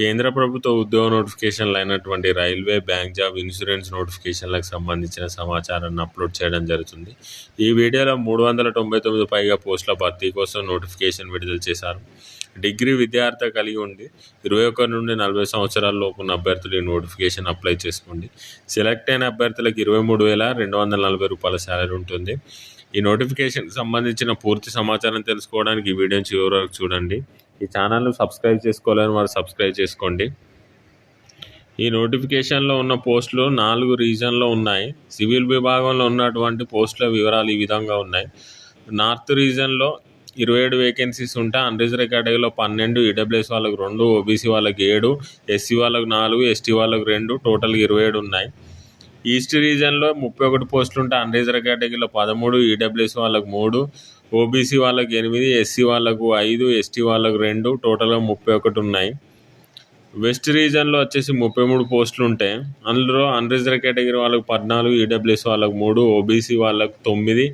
కేంద్ర ప్రభుత్వ ఉద్యోగ నోటిఫికేషన్లు అయినటువంటి రైల్వే బ్యాంక్ జాబ్ ఇన్సూరెన్స్ నోటిఫికేషన్లకు సంబంధించిన సమాచారాన్ని అప్లోడ్ చేయడం జరుగుతుంది. ఈ వీడియోలో మూడు వందల తొంభై తొమ్మిది పైగా పోస్టుల భర్తీ కోసం నోటిఫికేషన్ విడుదల చేశారు. డిగ్రీ విద్యార్థి కలిగి ఉండి ఇరవై ఒకటి నుండి నలభై సంవత్సరాల లోపు ఉన్న అభ్యర్థులు ఈ నోటిఫికేషన్ అప్లై చేసుకోండి. సెలెక్ట్ అయిన అభ్యర్థులకు ఇరవై మూడు వేల రెండు వందల నలభై రూపాయల శాలరీ ఉంటుంది. ఈ నోటిఫికేషన్ సంబంధించిన పూర్తి సమాచారం తెలుసుకోవడానికి ఈ వీడియోని చివరి వరకు చూడండి. ఈ ఛానల్ను సబ్స్క్రైబ్ చేసుకోవాలని వారు సబ్స్క్రైబ్ చేసుకోండి. ఈ నోటిఫికేషన్లో ఉన్న పోస్టులు నాలుగు రీజన్లో ఉన్నాయి. సివిల్ విభాగంలో ఉన్నటువంటి పోస్టుల వివరాలు ఈ విధంగా ఉన్నాయి. నార్త్ రీజన్లో ఇరవై ఏడు వేకెన్సీస్ ఉంటే అన్రిజర్వ్ కేటగిరీలో పన్నెండు ఈడబ్ల్యూఎస్ వాళ్ళకి రెండు ఓబీసీ వాళ్ళకి ఏడు ఎస్సీ వాళ్ళకి నాలుగు ఎస్టీ వాళ్ళకి రెండు టోటల్గా ఇరవై ఏడు ఉన్నాయి. ఈస్ట్ రీజన్లో ముప్పై ఒకటి పోస్టులు ఉంటే అన్రిజర్వ్ కేటగిరీలో పదమూడు ఈడబ్ల్యూఎస్ వాళ్ళకి మూడు ఓబీసీ వాళ్ళకి ఎనిమిది ఎస్సీ వాళ్ళకు ఐదు ఎస్టీ వాళ్ళకు రెండు టోటల్గా ముప్పై ఒకటి ఉన్నాయి. వెస్ట్ రీజన్లో వచ్చేసి ముప్పై మూడు పోస్టులు ఉంటాయి అందులో అన్రిజర్వ్ కేటగిరీ వాళ్ళకి పద్నాలుగు ఈడబ్ల్యూఎస్ వాళ్ళకు మూడు ఓబీసీ వాళ్ళకు తొమ్మిది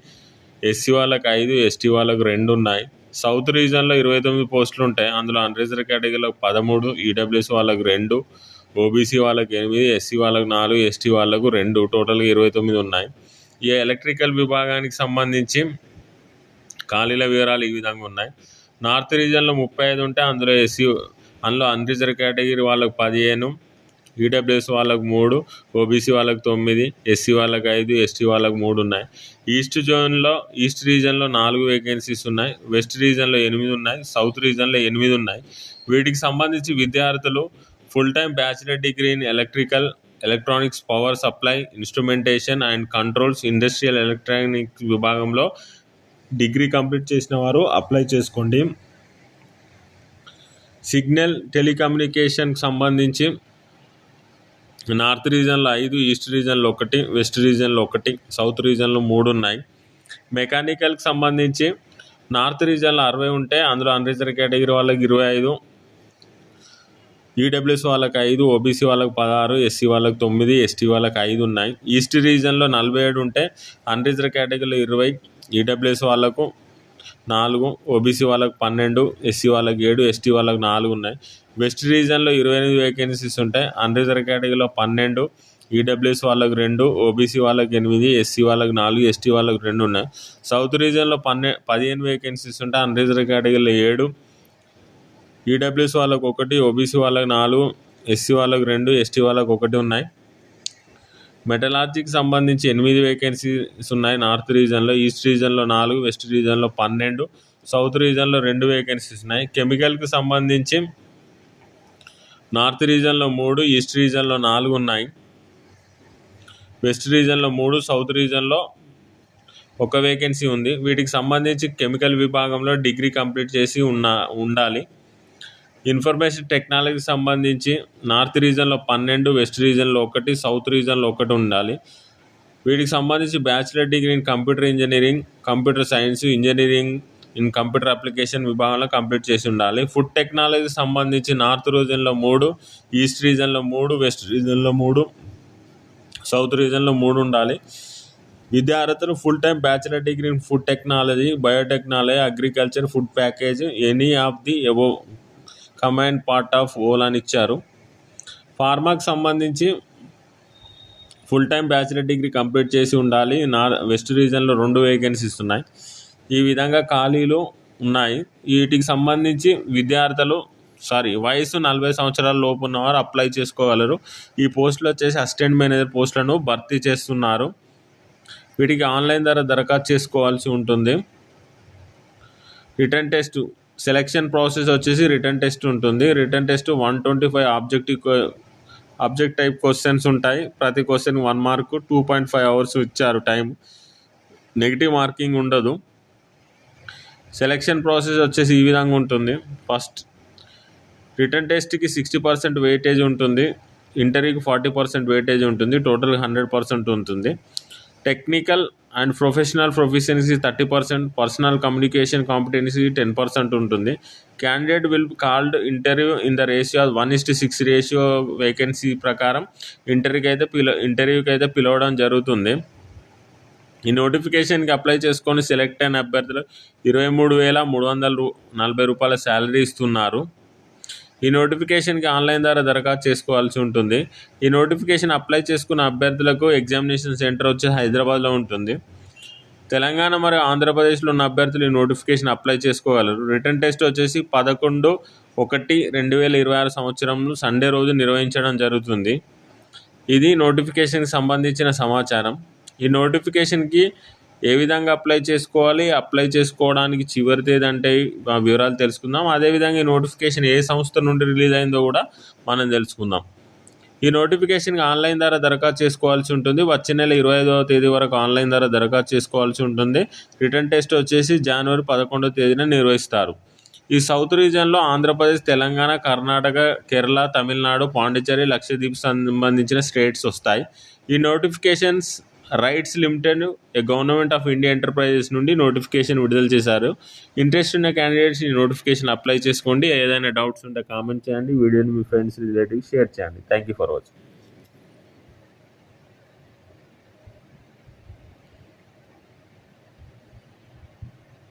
ఎస్సీ వాళ్ళకు ఐదు ఎస్టీ వాళ్ళకు రెండు ఉన్నాయి. సౌత్ రీజన్లో ఇరవై తొమ్మిది పోస్టులు ఉంటాయి అందులో అన్రిజర్వ్ కేటగిరీలకు పదమూడు ఈడబ్ల్యూఎస్ వాళ్ళకు రెండు ఓబీసీ వాళ్ళకి ఎనిమిది ఎస్సీ వాళ్ళకు నాలుగు ఎస్టీ వాళ్ళకు రెండు టోటల్గా ఇరవై తొమ్మిది ఉన్నాయి. ఈ ఎలక్ట్రికల్ విభాగానికి సంబంధించి ఖాళీల వివరాలు ఈ విధంగా ఉన్నాయి. నార్త్ రీజన్లో ముప్పై ఐదు ఉంటే అందులో ఎస్సీ అందులో అన్రిజర్వ్ కేటగిరీ వాళ్ళకు పదిహేను ఈడబ్ల్యూఎస్ వాళ్ళకు మూడు ఓబీసీ వాళ్ళకు తొమ్మిది ఎస్సీ వాళ్ళకి ఐదు ఎస్టీ వాళ్ళకు మూడు ఉన్నాయి. ఈస్ట్ జోన్లో ఈస్ట్ రీజన్లో నాలుగు వేకెన్సీస్ ఉన్నాయి. వెస్ట్ రీజన్లో ఎనిమిది ఉన్నాయి. సౌత్ రీజన్లో ఎనిమిది ఉన్నాయి. వీటికి సంబంధించి విద్యార్థులు full time bachelor degree in electrical electronics power supply instrumentation and controls industrial electronics విభాగంలో డిగ్రీ కంప్లీట్ చేసిన వారు అప్లై చేసుకోండి. సిగ్నల్ టెలికమ్యూనికేషన్కి సంబంధించి నార్త్ రీజన్లో ఐదు ఈస్ట్ రీజన్లో ఒకటి వెస్ట్ రీజన్లో ఒకటి సౌత్ రీజన్లో మూడు ఉన్నాయి. మెకానికల్కి సంబంధించి నార్త్ రీజన్లో అరవై ఉంటే అందులో అన్రిజర్వ్ కేటగిరీ వాళ్ళకి ఇరవై ఐదు ఈడబ్ల్యూఎస్ వాళ్ళకి ఐదు ఓబీసీ వాళ్ళకి పదహారు ఎస్సీ వాళ్ళకి తొమ్మిది ఎస్టీ వాళ్ళకి ఐదు ఉన్నాయి. ఈస్ట్ రీజన్లో నలభై ఏడు ఉంటే అన్రిజర్వ్ కేటగిరీలో ఇరవై ఈడబ్ల్యూఎస్ వాళ్ళకు నాలుగు ఓబీసీ వాళ్ళకు పన్నెండు ఎస్సీ వాళ్ళకి ఏడు ఎస్టీ వాళ్ళకి నాలుగు ఉన్నాయి. వెస్ట్ రీజన్లో ఇరవై ఎనిమిది వేకెన్సీస్ ఉంటాయి. అన్రిజర్వ్ కేటగిరీలో పన్నెండు ఈడబ్ల్యూఎస్ వాళ్ళకి రెండు ఓబీసీ వాళ్ళకి ఎనిమిది ఎస్సీ వాళ్ళకి నాలుగు ఎస్టీ వాళ్ళకి రెండు ఉన్నాయి. సౌత్ రీజన్లో పన్నె పదిహేను వేకెన్సీస్ ఉంటాయి. అన్రిజర్వ్ కేటగిరీలో ఏడు ఈడబ్ల్యూఎస్ వాళ్ళకి ఒకటి ఓబీసీ వాళ్ళకి నాలుగు ఎస్సీ వాళ్ళకి రెండు ఎస్టీ వాళ్ళకి ఒకటి ఉన్నాయి. మెటలార్జీకి సంబంధించి ఎనిమిది వేకెన్సీస్ ఉన్నాయి. నార్త్ రీజన్లో ఈస్ట్ రీజన్లో నాలుగు వెస్ట్ రీజన్లో పన్నెండు సౌత్ రీజన్లో రెండు వేకెన్సీస్ ఉన్నాయి. కెమికల్కి సంబంధించి నార్త్ రీజన్లో మూడు ఈస్ట్ రీజన్లో నాలుగు ఉన్నాయి. వెస్ట్ రీజన్లో మూడు సౌత్ రీజన్లో ఒక వేకెన్సీ ఉంది. వీటికి సంబంధించి కెమికల్ విభాగంలో డిగ్రీ కంప్లీట్ చేసి ఉన్న ఉండాలి. ఇన్ఫర్మేషన్ టెక్నాలజీకి సంబంధించి నార్త్ రీజన్లో పన్నెండు వెస్ట్ రీజన్లో ఒకటి సౌత్ రీజన్లో ఒకటి ఉండాలి. వీటికి సంబంధించి bachelor degree in computer engineering computer science engineering in computer application విభాగంలో కంప్లీట్ చేసి ఉండాలి. ఫుడ్ టెక్నాలజీకి సంబంధించి నార్త్ రీజన్లో మూడు ఈస్ట్ రీజన్లో మూడు వెస్ట్ రీజన్లో మూడు సౌత్ రీజన్లో మూడు ఉండాలి. విద్యార్థులు full time bachelor degree in food technology biotechnology agriculture food package any of the above command part of all అని ఇచ్చారు. ఫార్మాకి సంబంధించి full time bachelor degree complete చేసి ఉండాలి. నా వెస్ట్ రీజన్లో రెండు వేకెన్సీస్ ఉన్నాయి ఈ విధంగా ఖాళీలు ఉన్నాయి. వీటికి సంబంధించి విద్యార్థులు సారీ వయసు నలభై సంవత్సరాల లోపు ఉన్నవారు అప్లై చేసుకోగలరు. ఈ పోస్టులు వచ్చేసి అసిస్టెంట్ మేనేజర్ పోస్టులను భర్తీ చేస్తున్నారు. వీటికి ఆన్లైన్ ద్వారా దరఖాస్తు చేసుకోవాల్సి ఉంటుంది. రిటర్న్ టెస్ట్ సెలెక్షన్ ప్రాసెస్ వచ్చేసి రిటర్న్ టెస్ట్ ఉంటుంది. Written test one twenty five objective object type questions ఉంటాయి. ప్రతి question one mark two point five hours ఇచ్చారు టైం నెగిటివ్ మార్కింగ్ ఉండదు. సెలెక్షన్ ప్రాసెస్ వచ్చేసి ఈ విధంగా ఉంటుంది. ఫస్ట్ రిటర్న్ టెస్ట్కి సిక్స్టీ పర్సెంట్ వెయిటేజ్ ఉంటుంది. ఇంటర్వ్యూకి ఫార్టీ పర్సెంట్ వెయిటేజ్ ఉంటుంది. టోటల్ హండ్రెడ్ పర్సెంట్ ఉంటుంది. Technical and professional proficiency thirty percent personal communication competency ten percent ఉంటుంది. Candidate will called interview in the ratio one is to six ratio vacancy ప్రకారం ఇంటర్వ్యూకి అయితే పిల ఇంటర్వ్యూకి అయితే పిలవడం జరుగుతుంది. ఈ నోటిఫికేషన్కి అప్లై చేసుకొని సెలెక్ట్ అయిన అభ్యర్థులు ఇరవై మూడు వేల మూడు వందల రూ నలభై రూపాయల శాలరీ ఇస్తున్నారు. ఈ నోటిఫికేషన్కి ఆన్లైన్ ద్వారా దరఖాస్తు చేసుకోవాల్సి ఉంటుంది. ఈ నోటిఫికేషన్ అప్లై చేసుకున్న అభ్యర్థులకు ఎగ్జామినేషన్ సెంటర్ వచ్చి హైదరాబాద్లో ఉంటుంది. తెలంగాణ మరియు ఆంధ్రప్రదేశ్లో ఉన్న అభ్యర్థులు ఈ నోటిఫికేషన్ అప్లై చేసుకోగలరు. రిటర్న్ టెస్ట్ వచ్చేసి పదకొండు ఒకటి రెండు వేల ఇరవై ఆరు సంవత్సరంలో సండే రోజు నిర్వహించడం జరుగుతుంది. ఇది నోటిఫికేషన్కి సంబంధించిన సమాచారం. ఈ నోటిఫికేషన్కి ఏ విధంగా అప్లై చేసుకోవాలి అప్లై చేసుకోవడానికి చివరి తేదీ అంటే వివరాలు తెలుసుకుందాం. అదేవిధంగా ఈ నోటిఫికేషన్ ఏ సంస్థ నుండి రిలీజ్ అయిందో కూడా మనం తెలుసుకుందాం. ఈ నోటిఫికేషన్కి ఆన్లైన్ ద్వారా దరఖాస్తు చేసుకోవాల్సి ఉంటుంది. వచ్చే నెల ఇరవై ఐదవ తేదీ వరకు ఆన్లైన్ ద్వారా దరఖాస్తు చేసుకోవాల్సి ఉంటుంది. రిటర్న్ టెస్ట్ వచ్చేసి జనవరి పదకొండవ తేదీన నిర్వహిస్తారు. ఈ సౌత్ రీజియన్లో ఆంధ్రప్రదేశ్ తెలంగాణ కర్ణాటక కేరళ తమిళనాడు పాండిచ్చేరి లక్షద్వీప్ సంబంధించిన స్టేట్స్ వస్తాయి. ఈ notifications RITES limited government of India enterprises నుండి నోటిఫికేషన్ విడుదల చేశారు. ఇంట్రెస్ట్ ఉన్న క్యాండిడేట్స్ ఈ నోటిఫికేషన్ అప్లై చేసుకోండి. ఏదైనా డౌట్స్ ఉంటే కామెంట్ చేయండి. వీడియోని మీ ఫ్రెండ్స్ రిలేటివ్స్ షేర్ చేయండి. Thank you for watching